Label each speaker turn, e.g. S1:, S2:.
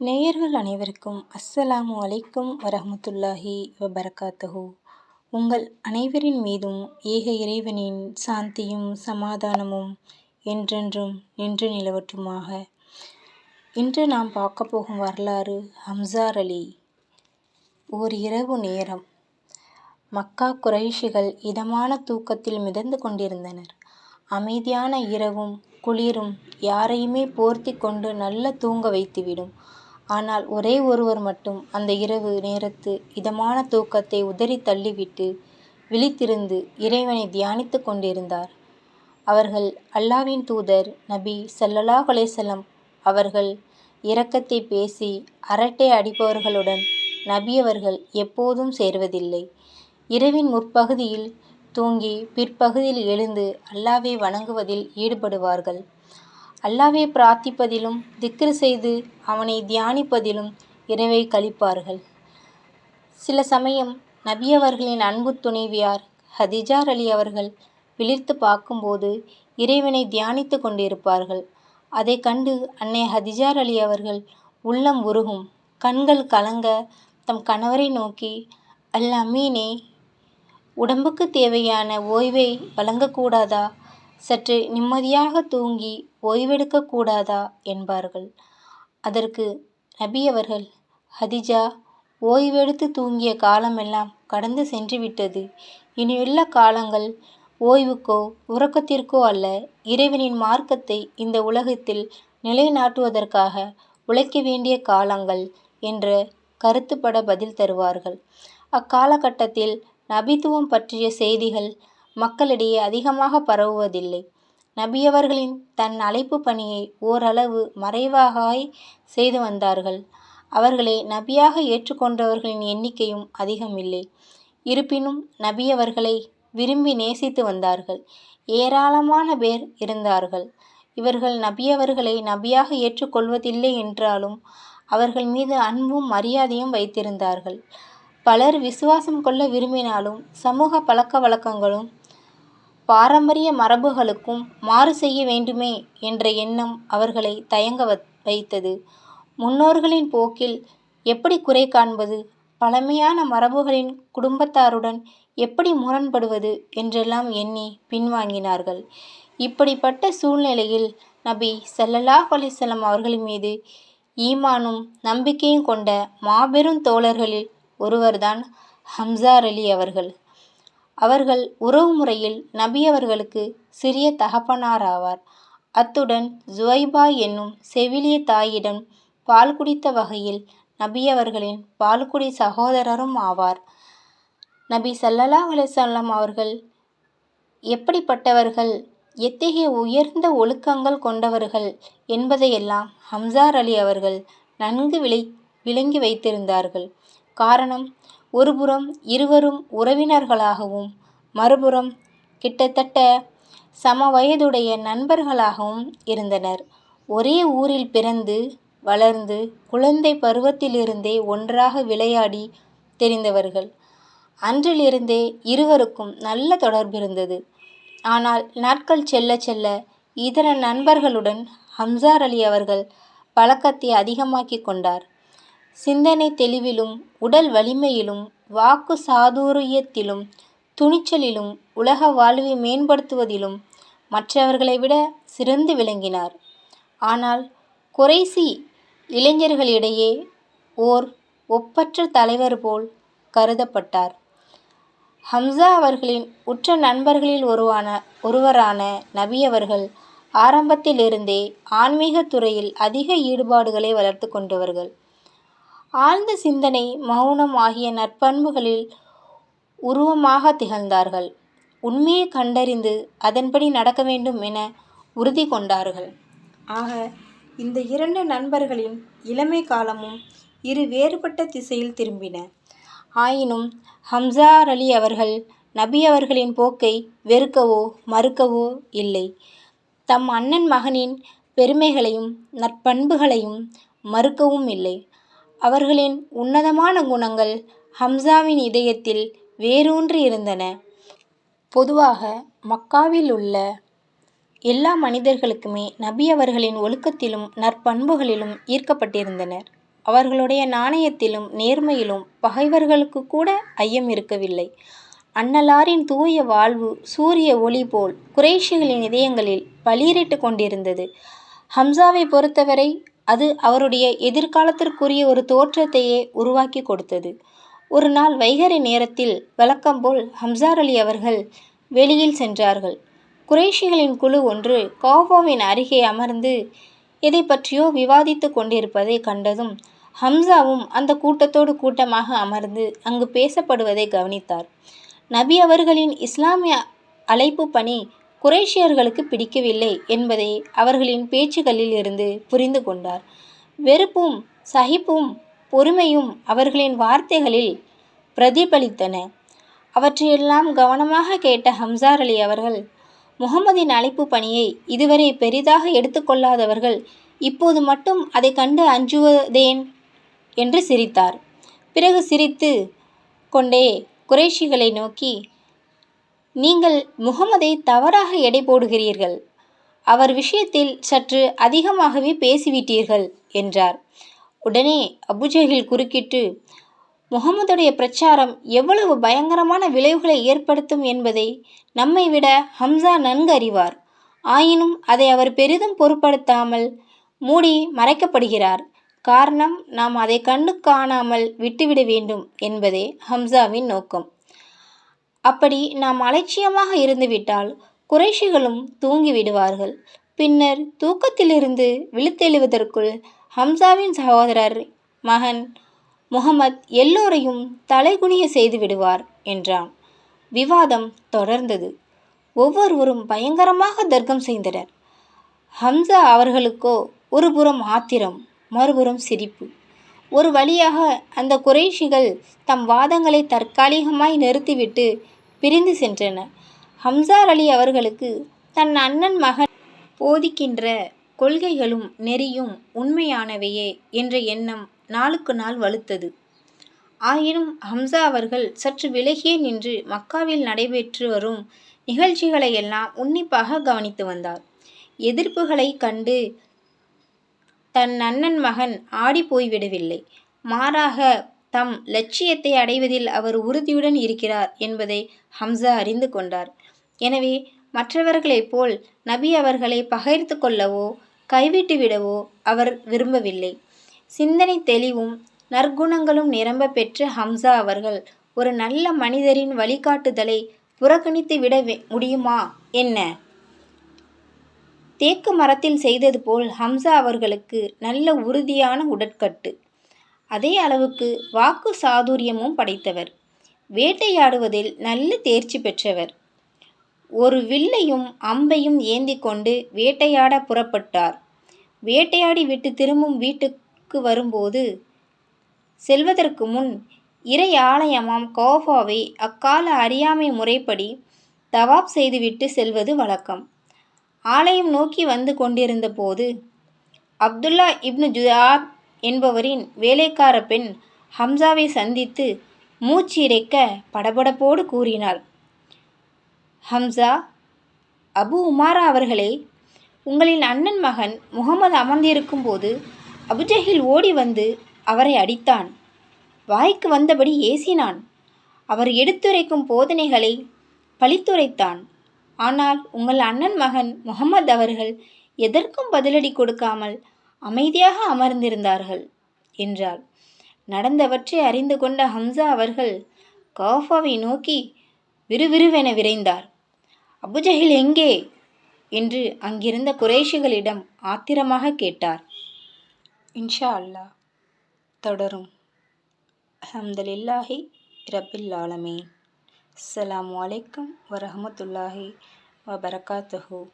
S1: நேயர்கள் அனைவருக்கும் அஸ்ஸலாமு அலைக்கும் வரஹ்மத்துல்லாஹி வபரகாத்தஹு. உங்கள் அனைவரின் மீதும் ஏக இறைவனின் சாந்தியும் சமாதானமும் என்றென்றும் நின்று நிலவட்டுமாக இன்று நாம் பார்க்க போகும் வரலாறு ஹம்சார் அலி. ஓர் இரவு நேரம். மக்கா குறைஷிகள் இதமான தூக்கத்தில் மிதந்து கொண்டிருந்தனர். அமைதியான இரவும் குளிரும் யாரையுமே போர்த்தி கொண்டு நல்ல தூங்க வைத்துவிடும். ஆனால் ஒரே ஒருவர் மட்டும் அந்த இரவு நேரத்து இதமான தூக்கத்தை உதறி தள்ளிவிட்டு விழித்திருந்து இறைவனை தியானித்து கொண்டிருந்தார். அவர்கள் அல்லாவின் தூதர் நபி சல்லல்லா அலைஹி அவர்கள் இரக்கத்தை பேசி அரட்டை அடிப்பவர்களுடன் நபி அவர்கள் எப்போதும் சேர்வதில்லை. இரவின் முற்பகுதியில் தூங்கி பிற்பகுதியில் எழுந்து அல்லாவை வணங்குவதில் ஈடுபடுவார்கள். அல்லாவை பிரார்த்திப்பதிலும் திக்ரு செய்து அவனை தியானிப்பதிலும் இரவை கழிப்பார்கள். சில சமயம் நபி அவர்களின் அன்பு துணைவியார் ஹதிஜார் அலி அவர்கள் விழித்து பார்க்கும்போது இறைவனை தியானித்து கொண்டிருப்பார்கள். அதை கண்டு அன்னை ஹதிஜார் அலி அவர்கள் உள்ளம் உருகும். கண்கள் கலங்க தம் கணவரை நோக்கி அல்ல அமீனே உடம்புக்கு தேவையான ஓய்வை வழங்கக்கூடாதா? சற்று நிம்மதியாக தூங்கி ஓய்வெடுக்க கூடாதா? என்பார்கள். அதற்கு நபி அவர்கள் ஹதிஜா ஓய்வெடுத்து தூங்கிய காலமெல்லாம் கடந்து சென்று விட்டது இனியுள்ள காலங்கள் ஓய்வுக்கோ உறக்கத்திற்கோ அல்ல. இறைவனின் மார்க்கத்தை இந்த உலகத்தில் நிலைநாட்டுவதற்காக உழைக்க வேண்டிய காலங்கள் என்ற கருத்துப்பட பதில் தருவார்கள். அக்காலகட்டத்தில் நபித்துவம் பற்றிய செய்திகள் மக்களிடையே அதிகமாக பரவுவதில்லை. நபியவர்களின் தன் அழைப்பு பணியை ஓரளவு மறைவாகாய் செய்து வந்தார்கள். அவர்களை நபியாக ஏற்றுக்கொண்டவர்களின் எண்ணிக்கையும் அதிகமில்லை. இருப்பினும் நபியவர்களை விரும்பி நேசித்து வந்தார்கள். ஏராளமான பேர் இருந்தார்கள். இவர்கள் நபியவர்களை நபியாக ஏற்றுக்கொள்வதில்லை என்றாலும் அவர்கள் மீது அன்பும் மரியாதையும் வைத்திருந்தார்கள். பலர் விசுவாசம் கொள்ள விரும்பினாலும் சமூக பழக்க வழக்கங்களும் பாரம்பரிய மரபுகளுக்கும் மாறு செய்ய வேண்டுமே என்ற எண்ணம் அவர்களை தயங்க வைத்தது. முன்னோர்களின் போக்கில் எப்படி குறை காண்பது பழமையான மரபுகளின் குடும்பத்தாருடன் எப்படி முரண்படுவது என்றெல்லாம் எண்ணி பின்வாங்கினார்கள். இப்படிப்பட்ட சூழ்நிலையில் நபி ஸல்லல்லாஹு அலைஹி அவர்கள் மீது ஈமானும் நம்பிக்கையும் கொண்ட மாபெரும் தோழர்களில் ஒருவர்தான் ஹம்சார் அலி அவர்கள். அவர்கள் உறவு முறையில் நபி அவர்களுக்கு சிறிய தகப்பனார் ஆவார் அத்துடன் ஜுவைபா என்னும் செவிலிய தாயிடம் பால் குடித்த வகையில் நபி அவர்களின் பால்குடி சகோதரரும் ஆவார். நபி ஸல்லல்லாஹு அலிசல்லாம் அவர்கள் எப்படிப்பட்டவர்கள் எத்தகைய உயர்ந்த ஒழுக்கங்கள் கொண்டவர்கள் என்பதையெல்லாம் ஹம்சார் அலி அவர்கள் நன்கு விளை விளங்கி வைத்திருந்தார்கள். காரணம் ஒருபுறம் இருவரும் உறவினர்களாகவும் மறுபுறம் கிட்டத்தட்ட சம வயதுடைய நண்பர்களாகவும் இருந்தனர். ஒரே ஊரில் பிறந்து வளர்ந்து குழந்தை பருவத்திலிருந்தே ஒன்றாக விளையாடி தெரிந்தவர்கள். அன்றிலிருந்தே இருவருக்கும் நல்ல தொடர்பிருந்தது ஆனால் நாட்கள் செல்ல செல்ல இதர நண்பர்களுடன் ஹம்சார் அலி அவர்கள் பழக்கத்தை அதிகமாக்கி கொண்டார். சிந்தனை தெளிவிலும் உடல் வலிமையிலும் வாக்கு சாதுரியத்திலும் துணிச்சலிலும் உலக வாழ்வை மேம்படுத்துவதிலும் மற்றவர்களை விட சிறந்து விளங்கினார். ஆனால் குறைசி இளைஞர்களிடையே ஓர் ஒப்பற்ற தலைவர் போல் கருதப்பட்டார். ஹம்சா அவர்களின் உற்ற நண்பர்களில் ஒருவான ஒருவரான நபி அவர்கள் ஆரம்பத்திலிருந்தே ஆன்மீக துறையில் அதிக ஈடுபாடுகளை வளர்த்து கொண்டவர்கள். ஆழ்ந்த சிந்தனை மௌனம் ஆகிய நற்பண்புகளில் உருவமாக திகழ்ந்தார்கள். உண்மையை கண்டறிந்து அதன்படி நடக்க வேண்டும் என உறுதி கொண்டார்கள். ஆக இந்த இரண்டு நண்பர்களின் இளமை காலமும் இரு வேறுபட்ட திசையில் திரும்பின. ஆயினும் ஹம்சார் அலி அவர்கள் நபி அவர்களின் போக்கை வெறுக்கவோ மறுக்கவோ இல்லை. தம் அண்ணன் மகனின் பெருமைகளையும் நற்பண்புகளையும் மறுக்கவும் இல்லை. அவர்களின் உன்னதமான குணங்கள் ஹம்சாவின் இதயத்தில் வேரூன்றி இருந்தன பொதுவாக மக்காவில் உள்ள எல்லா மனிதர்களுக்குமே நபி அவர்களின் ஒழுக்கத்திலும் நற்பண்புகளிலும் ஈர்க்கப்பட்டிருந்தனர் அவர்களுடைய நாணயத்திலும் நேர்மையிலும் பகைவர்களுக்கு கூட ஐயம் இருக்கவில்லை. அன்னலாரின் தூய வாழ்வு சூரிய ஒளி போல் குறைஷிகளின் இதயங்களில் பளிரிட்டு கொண்டிருந்தது. ஹம்ஸாவைப் பொறுத்தவரை அது அவருடைய எதிர்காலத்திற்குரிய ஒரு தோற்றத்தையே உருவாக்கி கொடுத்தது. ஒரு நாள் வைகரை நேரத்தில் வழக்கம்போல் ஹம்சார் அலி அவர்கள் வெளியில் சென்றார்கள். குறைஷிகளின் குழு ஒன்று கஃபாவின் அருகே அமர்ந்து எதை பற்றியோ விவாதித்து கொண்டிருப்பதை கண்டதும் ஹம்ஸாவும் அந்த கூட்டத்தோடு கூட்டமாக அமர்ந்து அங்கு பேசப்படுவதை கவனித்தார். நபி அவர்களின் இஸ்லாமிய அழைப்பு பணி குரேஷியர்களுக்கு பிடிக்கவில்லை என்பதை அவர்களின் பேச்சுக்களில் இருந்து புரிந்து கொண்டார். வெறுப்பும் சகிப்பும் பொறுமையும் அவர்களின் வார்த்தைகளில் பிரதிபலித்தன. அவற்றையெல்லாம் கவனமாக கேட்ட ஹம்சார் அலி அவர்கள் முகமதின் அழைப்பு பணியை இதுவரை பெரிதாக எடுத்துக்கொள்ளாதவர்கள் இப்போது மட்டும் அதை கண்டு அஞ்சுவதேன்? என்று சிரித்தார். பிறகு சிரித்து கொண்டே குறைஷிகளை நோக்கி நீங்கள் முகமதை தவறாக எடை போடுகிறீர்கள். அவர் விஷயத்தில் சற்று அதிகமாகவே பேசிவிட்டீர்கள் என்றார். உடனே அபுஜஹில் குறுக்கிட்டு முகமதுடைய பிரச்சாரம் எவ்வளவு பயங்கரமான விளைவுகளை ஏற்படுத்தும் என்பதை நம்மை விட ஹம்ஸா நன்கு அறிவார். ஆயினும் அதை அவர் பெரிதும் பொருட்படுத்தாமல் மூடி மறைக்கப்படுகிறார். காரணம் நாம் அதை கண்டு காணாமல் விட்டுவிட வேண்டும் என்பதே ஹம்ஸாவின் நோக்கம். அப்படி நாம் அலட்சியமாக இருந்துவிட்டால் குறைஷிகளும் தூங்கிவிடுவார்கள். பின்னர் தூக்கத்திலிருந்து விழித்தெழுவதற்குள் ஹம்ஸாவின் சகோதரர் மகன் முகமத் எல்லோரையும் தலைகுனிய செய்து விடுவார் என்றான். விவாதம் தொடர்ந்தது. ஒவ்வொருவரும் பயங்கரமாக தர்க்கம் செய்தனர். ஹம்ஸா அவர்களுக்கோ ஒருபுறம் ஆத்திரம் மறுபுறம் சிரிப்பு. ஒரு வழியாக அந்த குறைஷிகள் தம் வாதங்களை தற்காலிகமாய் நிறுத்திவிட்டு பிரிந்து சென்றனர். ஹம்ஸார் அலி அவர்களுக்கு தன் அண்ணன் மகன் போதிக்கின்ற கொள்கைகளும் நெறியும் உண்மையானவையே என்ற எண்ணம் நாளுக்கு நாள் வலுத்தது. ஆயினும் ஹம்ஸா அவர்கள் சற்று விலகியே நின்று மக்காவில் நடைபெற்று வரும் நிகழ்ச்சிகளையெல்லாம் உன்னிப்பாக கவனித்து வந்தார். எதிர்ப்புகளைக் கண்டு தன் அண்ணன் மகன் ஆடி போய்விடவில்லை. மாறாக தம் இலட்சியத்தை அடைவதில் அவர் உறுதியுடன் இருக்கிறார் என்பதை ஹம்ஸா அறிந்து கொண்டார். எனவே மற்றவர்களைப் போல் நபி அவர்களை பகிர்ந்து கொள்ளவோ கைவிட்டுவிடவோ அவர் விரும்பவில்லை. சிந்தனை தெளிவும் நற்குணங்களும் நிரம்ப பெற்ற ஹம்ஸா அவர்கள் ஒரு நல்ல மனிதரின் வழிகாட்டுதலை புறக்கணித்து விட முடியுமா என்ன? தேக்கு மரத்தில் செய்தது போல் ஹம்ஸா அவர்களுக்கு நல்ல உறுதியான உடற்கட்டு. அதே அளவுக்கு வாக்கு சாதுரியமும் படைத்தவர். வேட்டையாடுவதில் நல்ல தேர்ச்சி பெற்றவர். ஒரு வில்லையும் அம்பையும் ஏந்தி கொண்டு வேட்டையாட புறப்பட்டார். வேட்டையாடி விட்டு திரும்பும் வீட்டுக்கு வரும்போது செல்வதற்கு முன் இறை ஆலயமாம் கோஃபாவை அக்கால அறியாமை முறைப்படி தவாப் செய்துவிட்டு செல்வது வழக்கம். ஆலயம் நோக்கி வந்து கொண்டிருந்த போது அப்துல்லா இப்னு ஜுயாத் என்பவரின் வேலைக்கார பெண் ஹம்சாவை சந்தித்து மூச்சு இறைக்க படபடப்போடு கூறினாள் ஹம்ஸா அபு உமாரா அவர்களே உங்களின் அண்ணன் மகன் முகமது அமர்ந்திருக்கும் போது அபுஜஹில் ஓடி வந்து அவரை அடித்தான். வாய்க்கு வந்தபடி ஏசினான். அவர் எடுத்துரைக்கும் போதனைகளை பழித்துரைத்தான். ஆனால் உங்கள் அண்ணன் மகன் முகமது அவர்கள் எதற்கும் பதிலடி கொடுக்காமல் அமைதியாக அமர்ந்திருந்தார்கள் என்றாள். நடந்தவற்றை அறிந்து கொண்ட ஹம்சா அவர்கள் காஃபாவை நோக்கி விறுவிறுவென விரைந்தார். அபுஜஹில் எங்கே? என்று அங்கிருந்த குறைஷிகளிடம் ஆத்திரமாக கேட்டார். இன்ஷா அல்லாஹ் தொடரும். அஹமதுல்லாஹி ரபில் ஆலமீன். அஸ்ஸலாமு வலைக்கம் வரமத்துல்லாஹி வபரகாத்துஹு